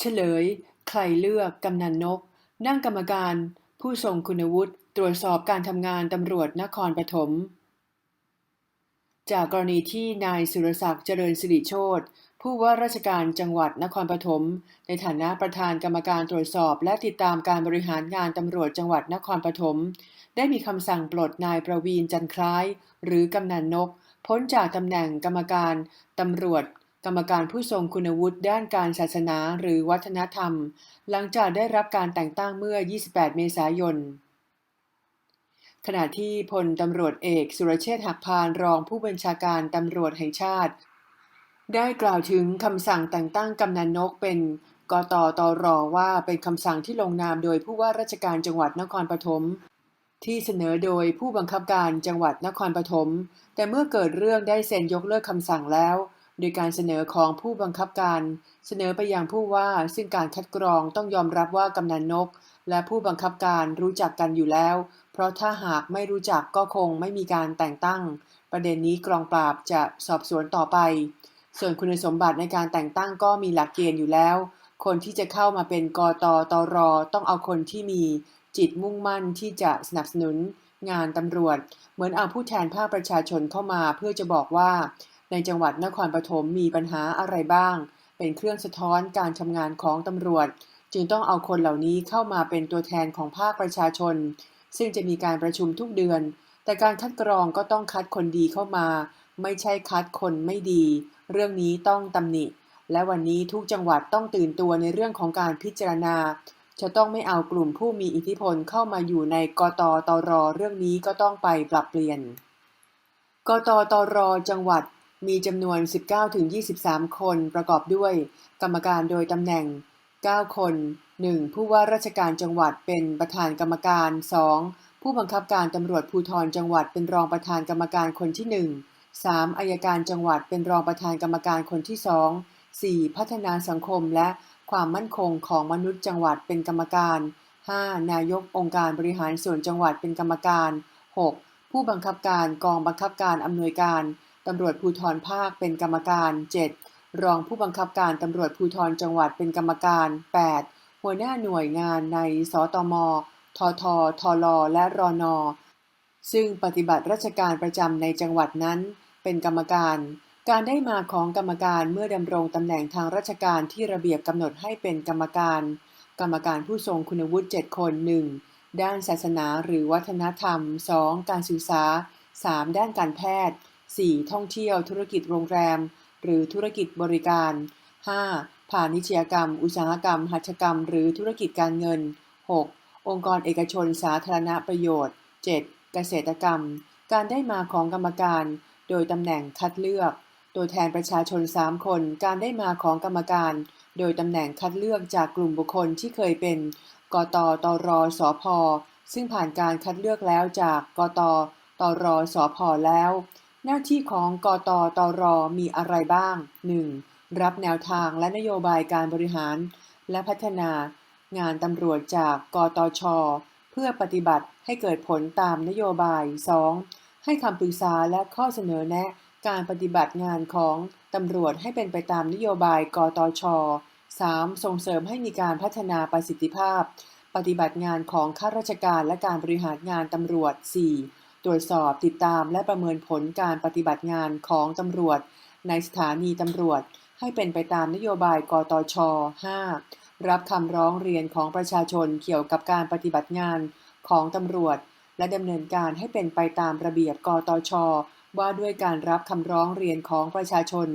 เฉลย ใครเลือกกำนันนก นั่งกรรมการ ผู้ทรงคุณวุฒิตรวจสอบการทำงานตำรวจนครปฐมจากกรณีที่นายสุรศักดิ์เจริญสิริโชตผู้ว่าราชการจังหวัดนครปฐมในฐานะประธานกรรมการตรวจสอบ และติดตามการบริหารงานตำรวจจังหวัดนครปฐมได้มีคำสั่งปลดนายประวีนจันคล้าย หรือกำนันนก พ้นจากตำแหน่งกรรมการตำรวจ กรรมการผู้ทรงคุณวุฒิด้านการศาสนาหรือวัฒนธรรม หลังจากได้รับการแต่งตั้งเมื่อ 28 เมษายน ขณะที่พลตำรวจเอกสุรเชษฐ์หักพานรองผู้บัญชาการตำรวจแห่งชาติ ได้กล่าวถึงคำสั่งแต่งตั้งกำนันนกเป็นกตตรว่าเป็นคำสั่งที่ลงนามโดยผู้ว่าราชการจังหวัดนครปฐมที่เสนอโดยผู้บังคับการจังหวัดนครปฐมแต่เมื่อเกิดเรื่องได้เซ็นยกเลิกคำสั่งแล้ว โดยการเสนอของผู้บังคับการเสนอไปยังผู้ว่าซึ่งการคัดกรองต้องยอมรับว่ากำนันนก และผู้บังคับการรู้จักกันอยู่แล้ว เพราะถ้าหากไม่รู้จักก็คงไม่มีการแต่งตั้ง ประเด็นนี้กรองปราบจะสอบสวนต่อไป ส่วนคุณสมบัติในการแต่งตั้งก็มีหลักเกณฑ์อยู่แล้ว คนที่จะเข้ามาเป็นกตตรต้องเอาคนที่มีจิตมุ่งมั่นที่จะสนับสนุนงานตำรวจ เหมือนเอาผู้แทนภาคประชาชนเข้ามาเพื่อจะบอกว่า ในจังหวัดนครปฐมมีปัญหาอะไรบ้าง เป็นเครื่องสะท้อนการทำงานของตำรวจ จึงต้องเอาคนเหล่านี้เข้ามาเป็นตัวแทนของภาคประชาชน ซึ่งจะมีการประชุมทุกเดือน แต่การคัดกรองก็ต้องคัดคนดีเข้ามา ไม่ใช่คัดคนไม่ดี เรื่องนี้ต้องตำหนิ และวันนี้ทุกจังหวัดต้องตื่นตัวในเรื่องของการพิจารณา จะต้องไม่เอากลุ่มผู้มีอิทธิพลเข้ามาอยู่ในกตตรเรื่องนี้ก็ต้องไปปรับเปลี่ยน กตตรจังหวัด มีจำนวน 19-23 คนประกอบด้วย กรรมการโดยตำแหน่ง 9 คน 1. ผู้ว่าราชการจังหวัดเป็นประธานกรรมการ 2. ผู้บังคับการตำรวจภูธรจังหวัดเป็นรองประธานกรรมการคนที่ 1 3. อายการจังหวัดเป็นรองประธานกรรมการคนที่ 2 4. พัฒนาสังคมและความมั่นคงของมนุษย์จังหวัดเป็นกรรมการ 5. นายกองค์การบริหารส่วนจังหวัดเป็นกรรมการ 6. ผู้บังคับการกองบังคับการอำนวยการ ตำรวจภูธรภาคเป็นกรรมการ 7. รองผู้บังคับการตำรวจภูธรจังหวัดเป็นกรรมการ 8. หัวหน้าหน่วยงานในสตมทททลและรอนอซึ่งปฏิบัติราชการประจำในจังหวัดนั้น เป็นกรรมการ การได้มาของกรรมการเมื่อดำรงตำแหน่งทางราชการที่ระเบียบกำหนดให้เป็นกรรมการ กรรมการผู้ทรงคุณวุฒิ7คน 1. ด้านศาสนาหรือวัฒนธรรม 2. การศึกษา 3. ด้านการแพทย์ 4. ท่องเที่ยว ธุรกิจโรงแรม หรือธุรกิจบริการ 5. ผ่านิชยกรรม อุตสาหกรรม หัตถกรรม หรือธุรกิจการเงิน 6. องค์กรเอกชนสาธารณประโยชน์ 7. เกษตรกรรม การได้มาของกรรมการ โดยตำแหน่งคัดเลือก ตัวแทนประชาชน 3 คน การได้มาของกรรมการ โดยตำแหน่งคัดเลือกจากกลุ่มบุคคลที่เคยเป็น กตตรสพซึ่งผ่านการคัดเลือกแล้วจาก กตตรสพแล้ว หน้าที่ของกตตรมีอะไรบ้าง 1. รับแนวทางและนโยบายการบริหาร และพัฒนางานตำรวจจากกตช เพื่อปฏิบัติให้เกิดผลตามนโยบาย 2. ให้คำปรึกษาและข้อเสนอแนะการปฏิบัติงานของตำรวจให้เป็นไปตามนโยบายกตช 3. ส่งเสริมให้มีการพัฒนาประสิทธิภาพ ปฏิบัติงานของข้าราชการและการบริหารงานตำรวจ 4. ตรวจสอบติดตามและประเมินผลการปฏิบัติงานของตำรวจ ในสถานีตำรวจ ให้เป็นไปตามนโยบายกตช 5. รับคำร้องเรียนของประชาชนเกี่ยวกับการปฏิบัติงานของตำรวจ และดำเนินการให้เป็นไปตามระเบียบกตช ว่าด้วยการรับคำร้องเรียนของประชาชน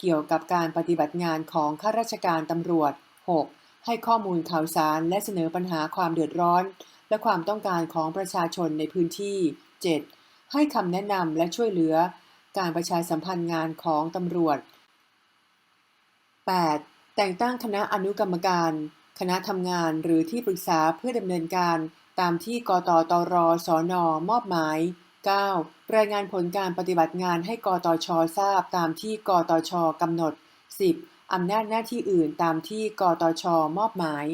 เกี่ยวกับการปฏิบัติงานของข้าราชการตำรวจ 6. ให้ข้อมูลข่าวสารและเสนอปัญหาความเดือดร้อน และความต้องการของประชาชนในพื้นที่ 7. ให้คำแนะนำและช่วยเหลือการประชาสัมพันธ์งานของตำรวจ 8. แต่งตั้งคณะอนุกรรมการ คณะทำงานหรือที่ปรึกษาเพื่อดำเนินการตามที่กตตรสนมอบหมาย 9. รายงานผลการปฏิบัติงานให้กตชทราบตามที่กตชกำหนด 10. อำนาจหน้าที่อื่นตามที่กตชมอบหมาย